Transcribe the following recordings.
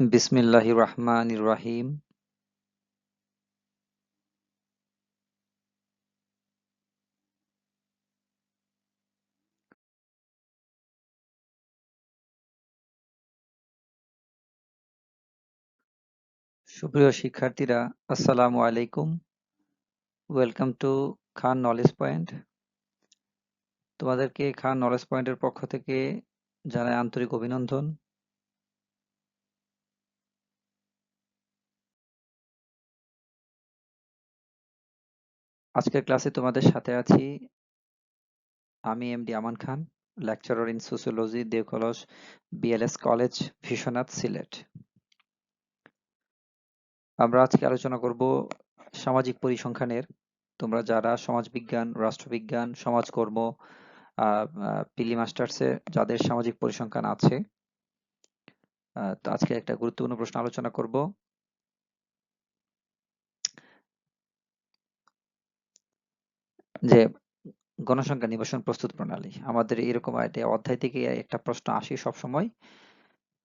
বিসমিল্লাহির রহমানির রহিম। সুপ্রিয় শিক্ষার্থীরা, আসসালামু আলাইকুম। Welcome to Khan knowledge point তোমাদেরকে খান নলেজ পয়েন্টের পক্ষ থেকে জানাই আন্তরিক অভিনন্দন। আজকের ক্লাসে তোমাদের সাথে আছি আমি MD Aman Khan lecturer in sociology Deokalas BLS college Biswanath Sylhet আমরা আজকে আলোচনা করব সামাজিক পরিসংখ্যানের। তোমরা যারা সমাজবিজ্ঞান, রাষ্ট্রবিজ্ঞান, সমাজকর্ম পিলি মাস্টার্সে যাদের সামাজিক পরিসংখ্যান আছে আজকে একটা গুরুত্বপূর্ণ প্রশ্ন আলোচনা করব। যে গণসংখ্যা নিবেশন প্রস্তুত প্রণালী। আমাদের এরকম একটা অধ্যায় থেকে একটা প্রশ্ন আসে সবসময়।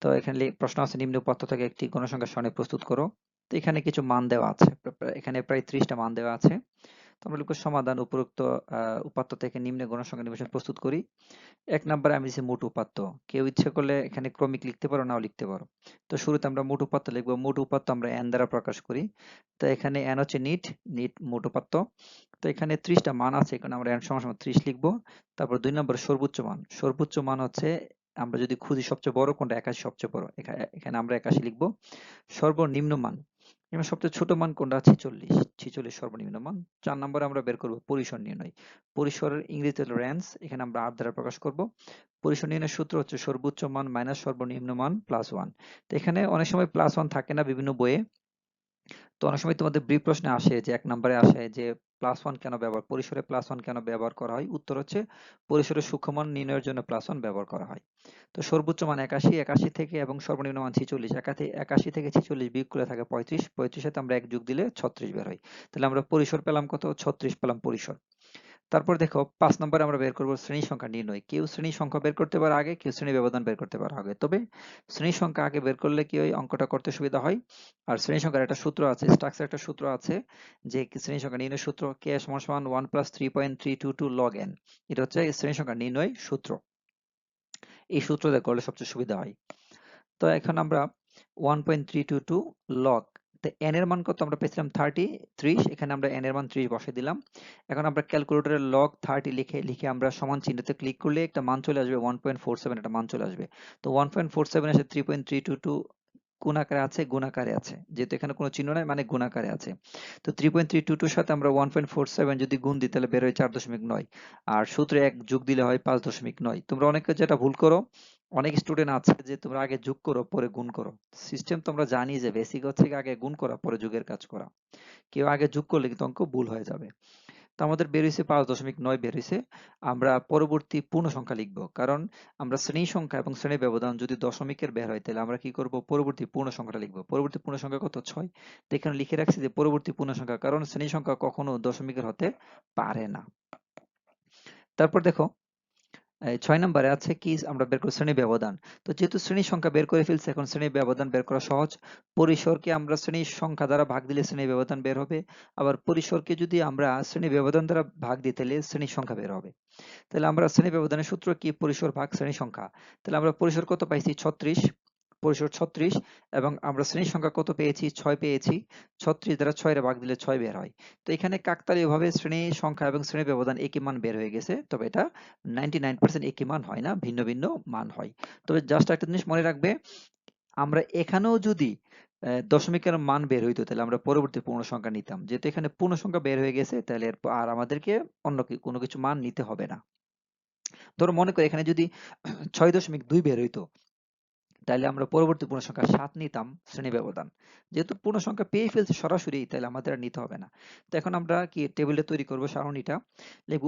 তো এখানে প্রশ্ন আছে, নিম্ন পত্র থেকে একটি গণসংখ্যা সারণী প্রস্তুত করো। তো এখানে কিছু মান দেওয়া আছে এখানে প্রায় ত্রিশটা মান দেওয়া আছে। আমরা লিখব সমাধান উপরোক্ত উপাত্ত থেকে নিম্নে গণসংখ্যা নিবেশন প্রস্তুত করি। এক নম্বরে আমি দিচ্ছি মোট উপাত্ত। কেউ ইচ্ছে করলে এখানে ক্রমিক লিখতে পারো, নাও লিখতে পারো। তো শুরুতে আমরা মোট উপাত্ত লিখব। মোট উপাত্ত আমরা এন দ্বারা প্রকাশ করি। তো এখানে এন হচ্ছে নিট নিট মোট উপাত্ত। তো এখানে ত্রিশটা মান আছে, এখানে আমরা এন সমান সমান ত্রিশ লিখব। তারপর দুই নম্বর সর্বোচ্চ মান। সর্বোচ্চ মান হচ্ছে, আমরা যদি খুঁজি সবচেয়ে বড় কোনটা, একাশি সবচেয়ে বড়। এখানে আমরা একাশি লিখব। সর্বনিম্ন মান। এবার সবচেয়ে ছোট মান কোনটা? ছেচল্লিশ। ছেচল্লিশ সর্বনিম্ন মান। চার নম্বরে আমরা বের করব পরিসর নির্ণয়। পরিসরের ইংরেজিতে রেঞ্জ এখানে আমরা আট দ্বারা প্রকাশ করব। পরিসর নির্ণয়ের সূত্র হচ্ছে সর্বোচ্চ মান মাইনাস সর্বনিম্ন মান প্লাস ওয়ান তো এখানে অনেক সময় প্লাস ওয়ান থাকে না বিভিন্ন বইয়ে। তো অনেক সময় তোমাদের ব্রিফ প্রশ্নে আসে যে এক নম্বরে আসে যে প্লাস ওয়ান কেন ব্যবহার, পরিসরে প্লাস ওয়ান কেন ব্যবহার করা হয়? উত্তর হচ্ছে পরিসরের সূক্ষ্মমান নির্ণয়ের জন্য প্লাস ওয়ান ব্যবহার করা হয়। তো সর্বোচ্চ মান একাশি একাশি থেকে এবং সর্বনিম্ন মান ছিচল্লিশ একাশি একাশি থেকে ছিচল্লিশ বিয়োগ করে থাকে পঁয়ত্রিশ পঁয়ত্রিশ সাথে আমরা এক যুগ দিলে ছত্রিশ বের হয়। তাহলে আমরা পরিসর পেলাম কত? ছত্রিশ পেলাম পরিসর। তারপর দেখো, পাঁচ নম্বরে আমরা বের করব শ্রেণি সংখ্যা নির্ণয়। কেউ শ্রেণি সংখ্যা বের করতে পারে আগে, কেউ শ্রেণি ব্যবধান বের করতে পারে আগে। তবে শ্রেণি সংখ্যা আগে বের করলে কি ওই অঙ্কটা করতে সুবিধা হয়। আর শ্রেণি সংখ্যার একটা সূত্র আছে স্ট্রাকচার একটা সূত্র আছে, যে শ্রেণি সংখ্যা নির্ণয় সূত্র কে সমান সমান one plus three point three two two log N এটা হচ্ছে শ্রেণি সংখ্যা নির্ণয় সূত্র। এই সূত্র করলে সবচেয়ে সুবিধা হয়। তো এখন আমরা one point three two two log তো n এর মান কত? আমরা পেয়েছিলাম থার্টি ত্রিশ, এখানে আমরা n এর মান ত্রিশ বসে দিলাম। এখন আমরা ক্যালকুলেটরে লগ থার্টি লিখে লিখে আমরা সমান চিহ্নতে ক্লিক করলে একটা মান চলে আসবে ওয়ান পয়েন্ট ফোর সেভেন একটা মান চলে আসবে। তো ওয়ান পয়েন্ট ফোর সেভেন এসে three point three two two গুণাকারে আছে গুণাকারে আছে। যেহেতু এখানে কোনো চিহ্ন নাই মানে গুণাকারে আছে। তো থ্রি পয়েন্ট থ্রি টু টুর সাথে আমরা ওয়ান পয়েন্ট ফোর সেভেন যদি গুণ দিই, তাহলে বের হয় চার দশমিক নয়। আর সূত্রে এক যোগ দিলে হয় পাঁচ দশমিক নয়। তোমরা অনেকে যেটা ভুল করো অনেক স্টুডেন্ট আছে যে তোমরা আগে যোগ করো, পরে গুণ করো। সিস্টেম তোমরা জানি যে বেসিক হচ্ছে আগে গুণ করা, পরে যুগের কাজ করা। কেউ আগে যোগ করলে কিন্তু অঙ্ক ভুল হয়ে যাবে। তো আমাদের বের হয়েছে পাঁচ দশমিক নয় বের হয়েছে আমরা পরবর্তী পূর্ণ সংখ্যা লিখব। কারণ আমরা শ্রেণি সংখ্যা এবং শ্রেণি ব্যবধান যদি দশমিকের বের হয়, তাহলে আমরা কি করব? পরবর্তী পূর্ণ সংখ্যাটা লিখব। পরবর্তী পূর্ণ সংখ্যা কত? ছয়। তো এখানে লিখে রাখছি যে পরবর্তী পূর্ণ সংখ্যা, কারণ শ্রেণি সংখ্যা কখনো দশমিকের হতে পারে না। তারপর দেখো ছয় নম্বরে আছে কি, আমরা বের করি শ্রেণি ব্যবধান। তো যেহেতু শ্রেণি সংখ্যা বের করে ফেলছে, এখন শ্রেণি ব্যবধান বের করা সহজ। পরিসরকে আমরা শ্রেণি সংখ্যা দ্বারা ভাগ দিলে শ্রেণি ব্যবধান বের হবে। আবার পরিসরকে যদি আমরা শ্রেণি ব্যবধান দ্বারা ভাগ দিই, তাহলে শ্রেণি সংখ্যা বের হবে। তাহলে আমরা শ্রেণি ব্যবধানের সূত্র কি? পরিসর ভাগ শ্রেণি সংখ্যা। তাহলে আমরা পরিসর কত পাইছি? ছত্রিশ। পরিসর ছত্রিশ এবং আমরা শ্রেণি সংখ্যা কত পেয়েছি? ছয় পেয়েছি। ছত্রিশ দ্বারা ছয় ভাগ দিলে ছয় বের হয়। তো এখানে কাকতালীয় ভাবে শ্রেণি সংখ্যা এবং শ্রেণি ব্যবধান একই মান বের হয়ে গেছে, তবে এটা নাইনটি নাইন পার্সেন্ট একই মান হয় না, ভিন্ন ভিন্ন মান হয়। তবে জাস্ট একটা জিনিস মনে রাখবে, আমরা এখানেও যদি দশমিকের মান বের হইতো, তাহলে আমরা পরবর্তী পূর্ণ সংখ্যা নিতাম। যেহেতু এখানে পূর্ণ সংখ্যা বের হয়ে গেছে, তাহলে আর আমাদেরকে অন্য কোনো কিছু মান নিতে হবে না। ধরো মনে করি এখানে যদি ছয় দশমিক দুই বের হইতো তাহলে আমরা পরবর্তী পূর্ণ সংখ্যা সাত নিতাম শ্রেণি ব্যবধান। যেহেতু পূর্ণ সংখ্যা পেয়ে ফেলছে সরাসরি তাহলে আমাদের আর নিতে হবে না। তো এখন আমরা কি টেবিলে তৈরি করব সারণীটা? লিখব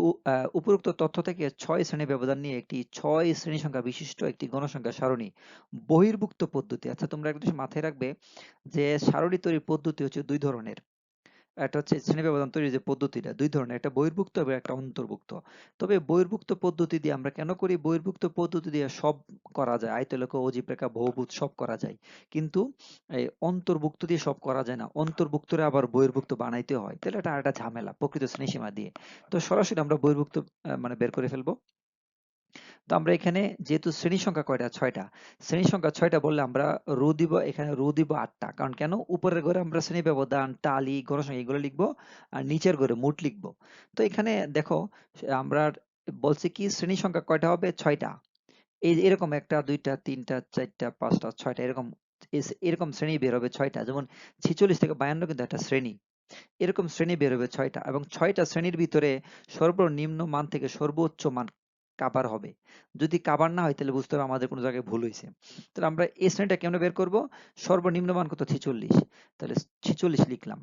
উপরোক্ত তথ্য থেকে ছয় শ্রেণি ব্যবধান নিয়ে একটি ছয় শ্রেণি সংখ্যা বিশিষ্ট একটি গণসংখ্যা সারণী বহির্ভুক্ত পদ্ধতি। আচ্ছা তোমরা একটু মাথায় রাখবে যে সারণী তৈরির পদ্ধতি হচ্ছে দুই ধরনের। একটা হচ্ছে শ্রেণি ব্যবধান তৈরির যে পদ্ধতিটা, দুই ধরনের, একটা বহির্ভুক্ত এবং একটা অন্তর্ভুক্ত। তবে বহির্ভুক্ত পদ্ধতি দিয়ে আমরা কেন করি? বহির্ভুক্ত পদ্ধতি দিয়ে সব করা যায়, আয়তলেখ অজিপ্রেখা বহুভূত সব করা যায়। কিন্তু এই অন্তর্ভুক্ত দিয়ে সব করা যায় না, অন্তর্ভুক্তরে আবার বহির্ভুক্ত বানাইতে হয়। তাহলে এটা একটা ঝামেলা প্রকৃত শ্রেণীসীমা দিয়ে। তো সরাসরি আমরা বহির্ভুক্ত মানে বের করে ফেলব। তো আমরা এখানে যেহেতু শ্রেণি সংখ্যা কয়টা? ছয়টা। শ্রেণি সংখ্যা ছয়টা বললে আমরা রো দিব, এখানে রো দিব আটটা। কারণ কেন? উপরের ঘরে আমরা শ্রেণি ব্যবধান, টালি গণসংখ্যা এগুলো লিখব আর নিচের ঘরে মোট লিখব। তো এখানে দেখো, আমরা বলছি কি, শ্রেণি সংখ্যা কয়টা হবে? ছয়টা। এই এরকম একটা দুইটা, তিনটা, চারটা, পাঁচটা, ছয়টা, এরকম এরকম শ্রেণি বের হবে ছয়টা। যেমন ছিচল্লিশ থেকে বায়ান্ন কিন্তু একটা শ্রেণি। এরকম শ্রেণি বের হবে ছয়টা এবং ছয়টা শ্রেণির ভিতরে সর্বনিম্ন মান থেকে সর্বোচ্চ মান কাবার হবে। যদি কাবার না হয়, তাহলে বুঝতে হবে আমাদের কোনো জায়গায় ভুল হয়েছে তাহলে আমরা এই শ্রেণীটা কেমন বের করব? সর্বনিম্ন মান কত? ছিচল্লিশ। তাহলে ছিচল্লিশ লিখলাম।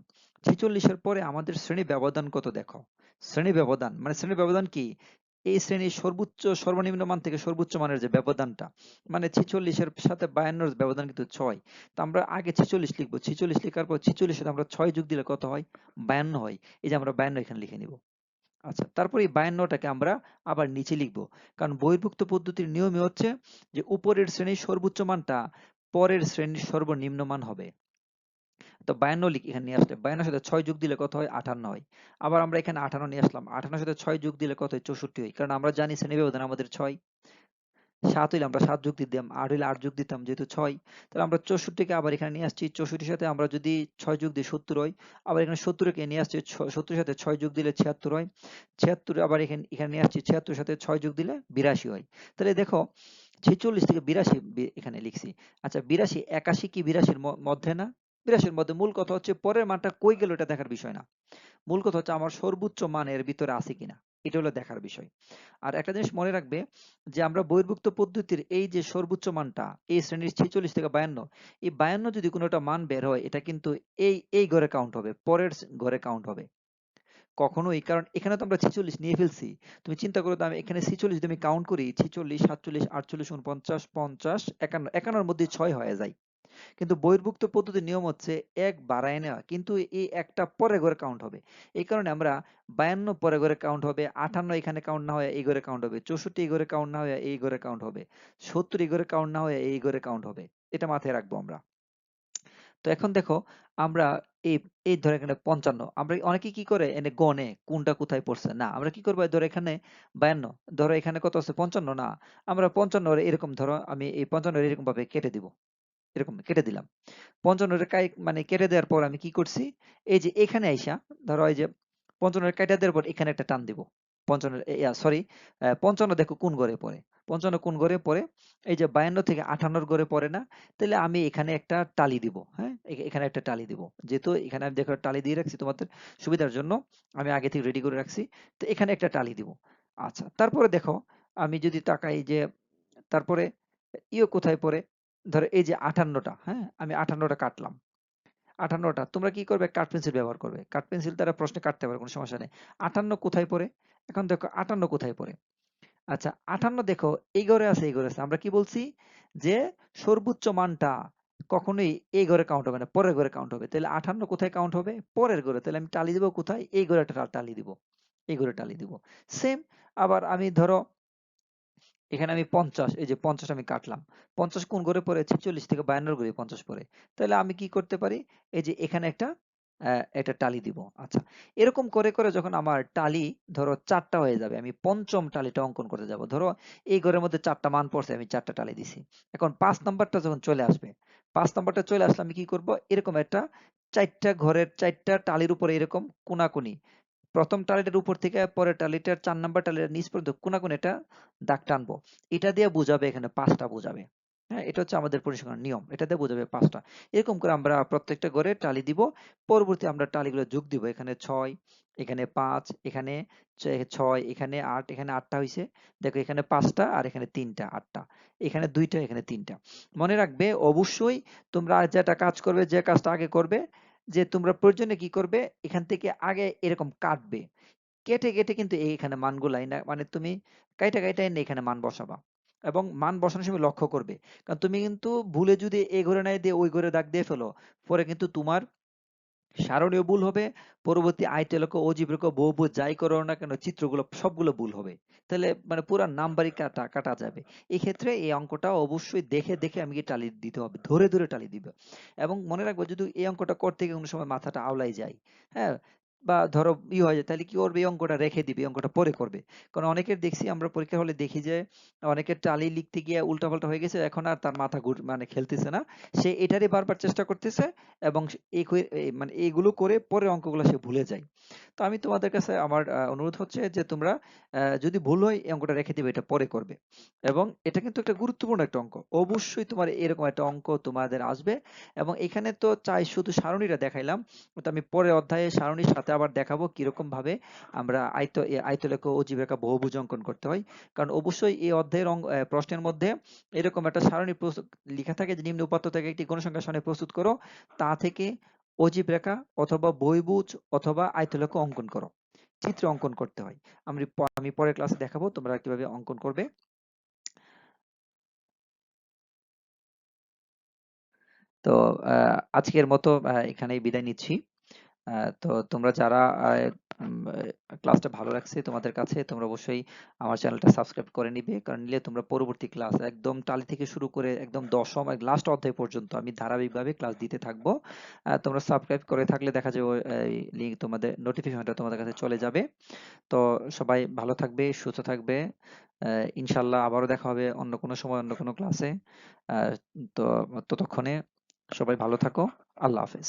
ছিচল্লিশের পরে আমাদের শ্রেণি ব্যবধান কত দেখো? শ্রেণি ব্যবধান মানে শ্রেণি ব্যবধান কি? এই শ্রেণির সর্বোচ্চ, সর্বনিম্ন মান থেকে সর্বোচ্চ মানের যে ব্যবধানটা মানে ছিচল্লিশের সাথে বায়ান্নর ব্যবধান কিন্তু ছয়। তো আমরা আগে ছিচল্লিশ লিখব। ছিচল্লিশ লেখার পর ছিচল্লিশের আমরা ছয় যুগ দিলে কত হয়? বায়ান্ন হয়। এই যে আমরা বায়ান্ন এখানে লিখে নিব। আচ্ছা তারপর এই বায়ান্নটাকে আমরা আবার নিচে লিখব। কারণ বহির্ভুক্ত পদ্ধতির নিয়মই হচ্ছে যে উপরের শ্রেণির সর্বোচ্চ মানটা পরের শ্রেণির সর্বনিম্ন মান হবে। তো বায়ান্ন লিখ, এখানে নিয়ে আসলে বায়ান্নর সাথে ছয় যোগ দিলে কত হয়? আটান্ন হয়। আবার আমরা এখানে আটান্ন নিয়ে আসলাম। আটান্নর সাথে ছয় যোগ দিলে কত হয়? চৌষট্টি হয়। কারণ আমরা জানি শ্রেণি ব্যবধান আমাদের ছয়। সাত হইলে আমরা সাত যোগ দিতাম, আট হইলে আট যোগ দিতাম, যেহেতু ছয়, তাহলে আমরা চৌষট্টিকে আবার এখানে নিয়ে আসছি। চৌষট্টির সাথে আমরা যদি ছয় যোগ দিই সত্তর হয়, আবার এখানে সত্তরকে নিয়ে আসছি সত্তরের সাথে ছয় যোগ দিলে ছিয়াত্তর হয়, ছিয়াত্তর আবার এখানে এখানে নিয়ে আসছি ছিয়াত্তর সাথে ছয় যোগ দিলে বিরাশি হয়। তাহলে দেখো, ছেচল্লিশ থেকে বিরাশি এখানে লিখছি। আচ্ছা বিরাশি, একাশি কি বিরাশির মধ্যে না? বিরাশির মধ্যে মূল কথা হচ্ছে পরের মানটা কই গেল এটা দেখার বিষয় না। মূল কথা হচ্ছে আমার সর্বোচ্চ মান এর ভিতরে আছে কিনা। এটা হলো দেখার বিষয়। আর একটা জিনিস মনে রাখবে যে, আমরা বহির্ভুক্ত পদ্ধতির এই যে সর্বোচ্চ মানটা, এই শ্রেণির ছেচল্লিশ থেকে বায়ান্ন, এই বায়ান্ন যদি কোনো একটা মান বের হয়, এটা কিন্তু এই এই ঘরে কাউন্ট হবে, পরের ঘরে কাউন্ট হবে। কখনোই কারণ, এখানে তো আমরা ছেচল্লিশ নিয়ে ফেলছি। তুমি চিন্তা করো আমি এখানে ছেচল্লিশ যদি আমি কাউন্ট করি, ছেচল্লিশ, সাতচল্লিশ, আটচল্লিশ, উনপঞ্চাশ, পঞ্চাশ, একান্ন, একান্নর মধ্যে ছয় হয়ে যায়। কিন্তু বহির্ভুক্ত পদ্ধতির নিয়ম হচ্ছে এক বাড়ায় নেওয়া। কিন্তু এই একটা পরে ঘরে কাউন্ট হবে। এই কারণে আমরা বায়ান্ন পরে ঘরে কাউন্ট হবে, আটান্ন এখানে কাউন্ট না হয়ে এই ঘরে কাউন্ট হবে, চৌষট্টি এই ঘরে কাউন্ট না হয়ে এই ঘরে কাউন্ট হবে, সত্তর এই ঘরে কাউন্ট না হয়ে এই ঘরে কাউন্ট হবে। এটা মাথায় রাখব আমরা। তো এখন দেখো, আমরা এই এই ধরে এখানে পঞ্চান্ন। আমরা অনেকে কি করে? এনে গনে কোনটা কোথায় পড়ছে। না, আমরা কি করব? ধরো এখানে বায়ান্ন। ধরো এখানে কত আছে? পঞ্চান্ন? না, আমরা পঞ্চান্ন এরকম ধরো আমি এই পঞ্চান্ন এরকম ভাবে কেটে দিব। এরকম কেটে দিলাম। পঞ্চান্নটা মানে কেটে দেওয়ার পর আমি কি করছি, এই যে এখানে আইসা, ধরো এই যে পঞ্চান্নটা কেটে দেওয়ার পর এখানে একটা টান দিব। পঞ্চান্ন সরি পঞ্চান্ন দেখো কোন ঘরে পড়ে। পঞ্চান্ন কোন ঘরে পড়ে, এই যে বায়ান্ন থেকে আঠান্নর ঘরে পড়ে না, তাহলে আমি এখানে একটা টালি দিব হ্যাঁ? এখানে একটা টালি দিব। যেহেতু এখানে আমি দেখো টালি দিয়ে রাখছি তোমাদের সুবিধার জন্য, আমি আগে থেকে রেডি করে রাখছি, তো এখানে একটা টালি দিব। আচ্ছা তারপরে দেখো, আমি যদি তাকাই যে, তারপরে ইও কোথায় পড়ে? ধরো এই যে আটান্নটা হ্যাঁ? আমি আটান্নটা কাটলাম। আটান্নটা, তোমরা কি করবে? কাঠ পেন্সিল ব্যবহার করবে। কাঠ পেন্সিল দ্বারা প্রশ্নে কাটতে পারবে কোনো সমস্যা নেই। আটান্ন কোথায় পড়ে? এখন দেখো আটান্ন কোথায় পড়ে? আচ্ছা আটান্ন দেখো, এই ঘরে আছে, এই ঘরে আছে। আমরা কি বলছি? যে সর্বোচ্চ মানটা কখনোই এই ঘরে কাউন্ট হবে না, পরের ঘরে কাউন্ট হবে। তাহলে আটান্ন কোথায় কাউন্ট হবে? পরের ঘরে। তাহলে আমি টালি দিব কোথায়? এই ঘরে একটা টালি দিব। এই ঘরে টালি দিব। সেম আবার আমি ধরো এখানে আমি পঞ্চাশ, এই যে পঞ্চাশ আমি কাটলাম। পঞ্চাশ কোন ঘরে পড়ে ছেচল্লিশ থেকে বায়ান্নর ঘরে পঞ্চাশ পড়ে। তাহলে আমি কি করতে পারি? এই যে এখানে একটা একটা টালি দিব। আচ্ছা এরকম করে করে যখন আমার টালি ধরো চারটা হয়ে যাবে, আমি পঞ্চম টালিটা অঙ্কন করতে যাব। ধরো এই ঘরের মধ্যে চারটা মান পড়ছে, আমি চারটা টালি দিছি। এখন পাঁচ নাম্বারটা যখন চলে আসবে, পাঁচ নাম্বারটা চলে আসলে আমি কি করব? এরকম একটা চারটা ঘরের চারটা টালির উপরে এরকম কোনাকুনি প্রথম টালিটার উপর থেকে পরের টালিটার চার নাম্বার টালিটার নিচ পর্যন্ত কোন এটা দাগ টানবো। এটা দিয়ে বোঝাবে এখানে পাঁচটা বোঝাবে। হ্যাঁ এটা হচ্ছে আমাদের পরিসংখ্যান নিয়ম। এটা দিয়ে বোঝাবে পাঁচটা। এরকম করে আমরা প্রত্যেকটা ঘরে টালি দিব। পরবর্তী আমরা টালিগুলো যোগ দিব। এখানে ছয়, এখানে পাঁচ, এখানে ছয়, এখানে আট, এখানে আটটা হয়েছে দেখো এখানে পাঁচটা আর এখানে তিনটা, আটটা। এখানে দুইটা, এখানে তিনটা। মনে রাখবে, অবশ্যই তোমরা যেটা কাজ করবে, যে কাজটা আগে করবে যে তোমরা প্রয়োজনে কি করবে? এখান থেকে আগে এরকম কাটবে। কেটে কেটে কিন্তু এখানে মানগুলাই না মানে তুমি কাইটা কাইটা এনে এখানে মান বসাবা। এবং মান বসানোর সময় লক্ষ্য করবে। কারণ তুমি কিন্তু ভুলে যদি এই ঘরে নাই দিয়ে ওই ঘরে দাগ দিয়ে ফেলো, পরে কিন্তু তোমার সারণীয় ভুল হবে, পরবর্তী আয়তলক বহু বহু যাই করো না কেন, চিত্রগুলো, সবগুলো ভুল হবে। তাহলে মানে পুরো নাম্বারই কাটা কাটা যাবে। এই ক্ষেত্রে এই অঙ্কটা অবশ্যই দেখে দেখে আমি টালি দিতে হবে, ধরে ধরে টালি দিবে। এবং মনে রাখব যদি এই অঙ্কটা করতে গিয়ে কোনো সময় মাথাটা আওলাই যায় হ্যাঁ? বা ধরো ই হয়ে যায়, তাহলে কি করবে? এই অঙ্কটা রেখে দিবে অঙ্কটা পরে করবে। কারণ অনেকের দেখছি আমরা পরীক্ষা হলে দেখি যে, অনেকের টালি লিখতে গিয়ে উল্টাপাল্টা হয়ে গেছে, এখন আর তার মাথা ঘুর মানে খেলতেছে না। সে এটারই বারবার চেষ্টা করতেছে এবং মানে এইগুলো করে পরের অঙ্কগুলো সে ভুলে যায়। তো আমি তোমাদের কাছে আমার অনুরোধ হচ্ছে যে, তোমরা যদি ভুল হয়, এই অঙ্কটা রেখে দিবে, এটা পরে করবে। এবং এটা কিন্তু একটা গুরুত্বপূর্ণ একটা অঙ্ক। অবশ্যই তোমার এরকম একটা অঙ্ক তোমাদের আসবে। এবং এখানে তো চাই শুধু সারণীটা দেখাইলাম। তো আমি পরের অধ্যায়ে সারণীর সাথে আবার দেখাবো কীরকম ভাবে আমরা আয়ত আয়তলেখ অজীবেখা বহুভুজ অঙ্কন করতে হয়। কারণ অবশ্যই এই অধ্যায়ের প্রশ্নের মধ্যে এরকম একটা সারণী লেখা থাকে যে নিম্ন উপাত্ত থেকে একটি গণসংখ্যা সারণী প্রস্তুত করো, তা থেকে অজীব রেখা অথবা বহুভুজ অথবা আয়তলেখ অঙ্কন করো। চিত্র অঙ্কন করতে হয়। আমি আমি পরের ক্লাসে দেখাবো তোমরা কীভাবে অঙ্কন করবে। তো আজকের মতো এখানেই বিদায় নিচ্ছি। তো তোমরা যারা ক্লাসটা ভালো লাগছে তোমাদের কাছে, তোমরা অবশ্যই আমার চ্যানেলটা সাবস্ক্রাইব করে নিবে। কারণ নিলে তোমরা পরবর্তী ক্লাস একদম টালি থেকে শুরু করে একদম দশম লাস্ট অধ্যায় পর্যন্ত আমি ধারাবাহিকভাবে ক্লাস দিতে থাকব। তোমরা সাবস্ক্রাইব করে থাকলে দেখা যাবে লিঙ্ক তোমাদের নোটিফিকেশনটা তোমাদের কাছে চলে যাবে। তো সবাই ভালো থাকবে, সুস্থ থাকবে। ইনশাল্লাহ আবারও দেখা হবে অন্য কোনো সময়, অন্য কোনো ক্লাসে। তো ততক্ষণে সবাই ভালো থাকো। আল্লাহ হাফেজ।